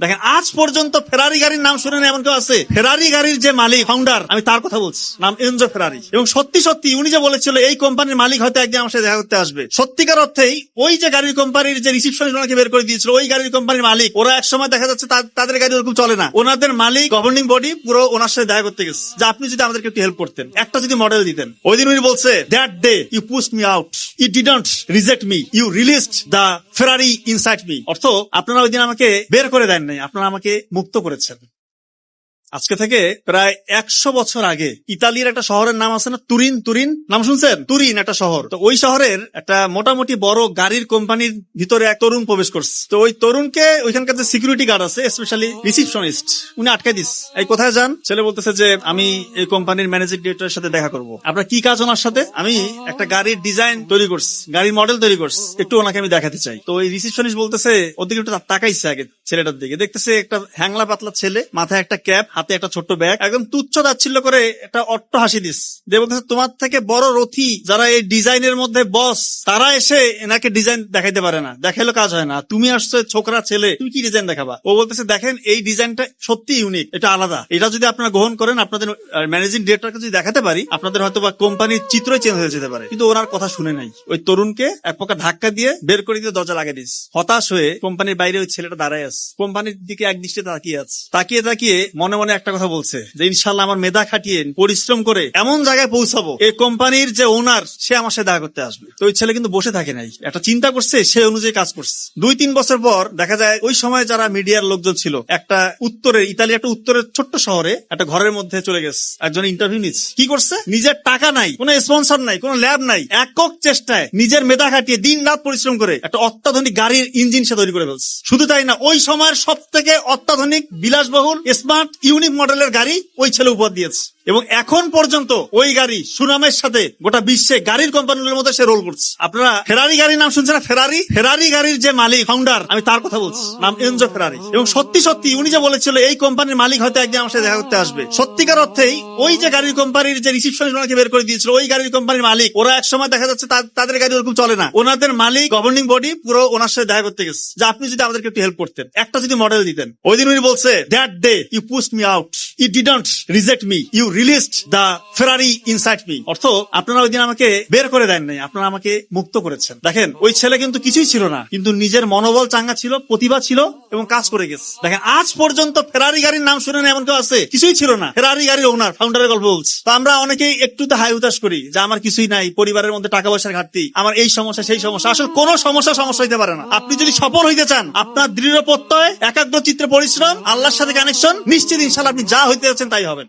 দেখেন, আজ পর্যন্ত ফেরারি গাড়ির নাম শুনেন এমন কেউ আছে? ফেরারি গাড়ির যে মালিক ফাউন্ডার আমি তার কথা বলছি। নাম এনজো ফেরারি এবং সত্যি সত্যি উনি যে বলেছিল, এই কোম্পানির মালিক হয়তো একদিন আমার সাথে দেখা করতে আসবে। সত্যিকার অর্থেই, ওই যে গাড়ির কোম্পানির যে রিসিপশন ওনাকে বের করে দিয়েছিল, ওই গাড়ির কোম্পানির মালিক, ওরা এক সময় দেখা যাচ্ছে তাদের গাড়ি ওরকম চলে না। ওনাদের মালিক গভর্নিং বডি পুরো ওনার সাথে দেখা করতে গেছে। যে আপনি যদি আমাদেরকে একটু হেল্প করতেন, একটা যদি মডেল দিতেন। ওই দিন উনি বলছে that day you pushed me out you didn't reject me you released the Ferrari inside me অর্থ, আপনারা ওই দিন আমাকে বের করে দেন নাই আপনারা আমাকে মুক্ত করেছেন। আজকে থেকে প্রায় একশো বছর আগে ইতালির একটা শহরের নাম আছে না? তুরিন তুরিন? নাম শুনছেন? তুরিন একটা শহর। তো ওই শহরের একটা মোটামুটি বড় গাড়ির কোম্পানির ভিতরে এক তরুণ প্রবেশ করছে। তো ওই তরুণকে ওইখানকার যে সিকিউরিটি গার্ড আছে স্পেশালি রিসিপশনিস্ট উনি আটকাই দিস এই কোথায় যান? ছেলে বলতেছে যে, আমি এই কোম্পানির ম্যানেজিং ডিরেক্টরের সাথে দেখা করব। আপনার কি কাজ ওনার সাথে? আমি একটা গাড়ির ডিজাইন তৈরি করছি, গাড়ির মডেল তৈরি করছি। একটু ওনাকে আমি দেখাতে চাই। তো ওই রিসিপশনিস্ট বলতেছে ওদিকে একটু তাকাইছে আগে ছেলেটার দিকে। দেখতেছে একটা হ্যাংলা পাতলা ছেলে, মাথায় একটা ক্যাপ হাতে একটা ছোট্ট ব্যাগ। একদম তুচ্ছ তাচ্ছিল্য করে একটা অট্ট হাসি দিস। বলতেছে, তোমার থেকে বড় রথি যারা এই ডিজাইনের মধ্যে বস, তারা এসে এনাকে ডিজাইন দেখাইতে পারে না। দেখাইলো কাজ হয় না। তুমি আসছো ছোকরা ছেলে, তুমি কি ডিজাইন দেখাবা? ও বলতেছে, দেখেন, এই ডিজাইনটা সত্যি ইউনিক এটা আলাদা। এটা যদি আপনারা গ্রহণ করেন, আপনাদের ম্যানেজিং ডিরেক্টরকে যদি দেখাতে পারি, আপনাদের হয়তো বা কোম্পানির চিত্রই চেঞ্জ হয়ে যেতে পারে। কিন্তু ওনার কথা শুনে নাই। ওই তরুণকে এক প্রকার ধাক্কা দিয়ে বের করে দিয়ে দরজা লাগিয়ে দিস। হতাশ হয়ে কোম্পানির বাইরে ওই ছেলেটা দাঁড়ায় আছে। কোম্পানির দিকে এক দৃষ্টিতে তাকিয়ে আছে। তাকিয়ে তাকিয়ে মনে মনে একটা কথা বলছে যে ইনশাল্লাহ আমার মেধা খাটিয়ে, পরিশ্রম করে এমন জায়গায় পৌঁছাবো এই কোম্পানির যে ওনার সে আমার সাথে দেখা করতে আসবে। তো ওই ছেলে কিন্তু বসে থাকে নাই। একটা চিন্তা করছে, সে অনুযায়ী কাজ করছে। দুই তিন বছর পর দেখা যায়, ওই সময় যারা মিডিয়ার লোকজন ছিল, একটা উত্তরের ইতালি একটা উত্তরের ছোট্ট শহরে একটা ঘরের মধ্যে চলে গেছে। একজন ইন্টারভিউ নিচ্ছে। কি করছে? নিজের টাকা নাই, কোনো স্পন্সর নাই, কোনো ল্যাব নাই, একক চেষ্টায় নিজের মেধা খাটিয়ে দিন রাত পরিশ্রম করে একটা অত্যাধুনিক গাড়ির ইঞ্জিন সে তৈরি করে ফেলছে। শুধু তাই না, ওই সময়ের সব থেকে অত্যাধুনিক, বিলাসবহুল স্মার্ট ইউনিক মডেলের গাড়ি ওই ছেলে উপহার দিয়েছে। এবং এখন পর্যন্ত ওই গাড়ি সুনামের সাথে গোটা বিশ্বে গাড়ির কোম্পানিগুলোর মধ্যে সে রোল করছে। আপনারা ফেরারি গাড়ির নাম শুনছেন ফেরারি ফেরারি গাড়ির যে মালিক ফাউন্ডার আমি তার কথা বলছি। নাম এনজো ফেরারি এবং সত্যি সত্যি উনি যে বলেছিল, এই কোম্পানির মালিক হয়তো একদিন আমার সাথে দেখা করতে আসবে। সত্যিকার অর্থেই ওই যে গাড়ির কোম্পানির যে রিসিপশন ওনাকে বের করে দিয়েছিল, ওই গাড়ির কোম্পানির মালিক, ওরা এক সময় দেখা যাচ্ছে তাদের গাড়ি ওরকম চলে না। ওনাদের মালিক গভর্নিং বডি পুরো ওনার সাথে দেখা করতে গেছে। যে আপনি যদি আমাদেরকে একটু হেল্প করতেন, একটা যদি মডেল দিতেন। ওই দিন উনি বলছে that day you pushed me out you didn't reject me you released the Ferrari inside me অর্থ, আপনারা ওই দিন আমাকে বের করে দেন নাই, আপনারা আমাকে মুক্ত করেছেন। দেখেন, ওই ছেলে কিন্তু কিছুই ছিল না, কিন্তু নিজের মনোবল চাঙ্গা ছিল, প্রতিভা ছিল এবং কাজ করে গেছে। দেখেন, আজ পর্যন্ত ফেরারি গাড়ির নাম শুনে এমন কেউ আছে? কিছুই ছিল না। ফেরারি গাড়ির ওনার ফাউন্ডারের গল্প বলছি। তো আমরা অনেকেই একটু তো হাই উতাস করি যে আমার কিছুই নাই, পরিবারের মধ্যে টাকা পয়সার ঘাটতি, আমার এই সমস্যা, সেই সমস্যা। আসলে কোন সমস্যা সমস্যা হইতে পারে না। আপনি যদি সফল হইতে চান, আপনার দৃঢ় প্রত্যয় একাগ্র চিত্রে পরিশ্রম, আল্লাহর সাথে কানেকশন নিশ্চিত ইনশাল্লাহ আপনি যা হইতে যাচ্ছেন তাই হবেন।